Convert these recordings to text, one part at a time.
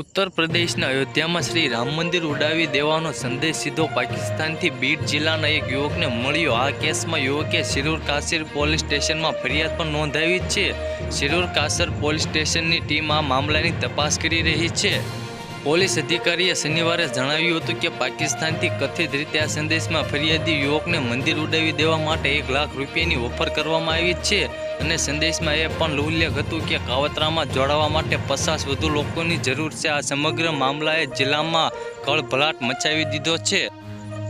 ઉત્તર પ્રદેશના અયોધ્યામાં શ્રી રામ મંદિર ઉડાવી દેવાનો સંદેશ સીધો પાકિસ્તાનથી બીડ જિલ્લાના એક યુવકને મળ્યો. આ કેસમાં યુવકે શિરૂર કાશીર પોલીસ સ્ટેશનમાં ફરિયાદ પણ નોંધાવી છે. શિરૂર કાસર પોલીસ સ્ટેશનની ટીમ આ મામલાની તપાસ કરી રહી છે. પોલીસ અધિકારીએ શનિવારે જણાવ્યું હતું કે પાકિસ્તાનથી કથિત રીતે આ સંદેશમાં ફરિયાદી યુવકને મંદિર ઉડાવી દેવા માટે એક લાખ રૂપિયાની ઓફર કરવામાં આવી છે અને સંદેશમાં એ પણ ઉલ્લેખ હતું કે કાવતરામાં જોડાવા માટે પચાસ વધુ લોકોની જરૂર છે. આ સમગ્ર મામલાએ જિલ્લામાં કળભલાટ મચાવી દીધો છે.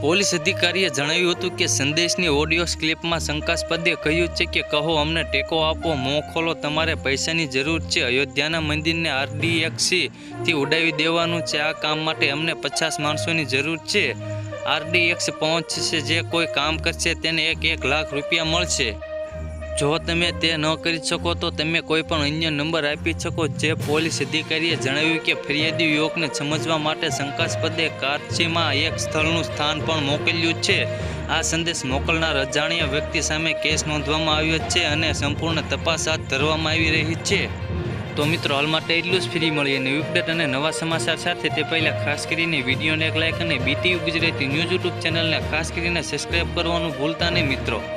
પોલીસ અધિકારીએ જણાવ્યું હતું કે સંદેશની ઓડિયો ક્લિપમાં શંકાસ્પદે કહ્યું છે કે કહો અમને ટેકો આપો, મોં ખોલો, તમારે પૈસાની જરૂર છે. અયોધ્યાના મંદિરને આરડીએક્સીથી ઉડાવી દેવાનું છે. આ કામ માટે અમને પચાસ માણસોની જરૂર છે. આરડીએક્સ પહોંચશે, જે કોઈ કામ કરશે તેને એક એક લાખ રૂપિયા મળશે. જો તમે તે ન કરી શકો તો તમે કોઈ પણ અન્ય નંબર આપી શકો. જે પોલીસ અધિકારીએ જણાવ્યું કે ફરિયાદી યુવકને સમજવા માટે શંકાસ્પદે કારચીમાં એક સ્થળનું સ્થાન પણ મોકલ્યું છે. આ સંદેશ મોકલનાર અજાણ્યા વ્યક્તિ સામે કેસ નોંધવામાં આવ્યો છે અને સંપૂર્ણ તપાસ હાથ ધરવામાં આવી રહી છે. તો મિત્રો, હાલ માટે એટલું જ. ફ્રી મળીએ નવી અપડેટ અને નવા સમાચાર સાથે. તે પહેલાં ખાસ કરીને વિડીયોને એક લાઇક અને બીટીયુ ગુજરાતી ન્યૂઝ યુટ્યુબ ચેનલને ખાસ કરીને સબસ્ક્રાઈબ કરવાનું ભૂલતા નહીં મિત્રો.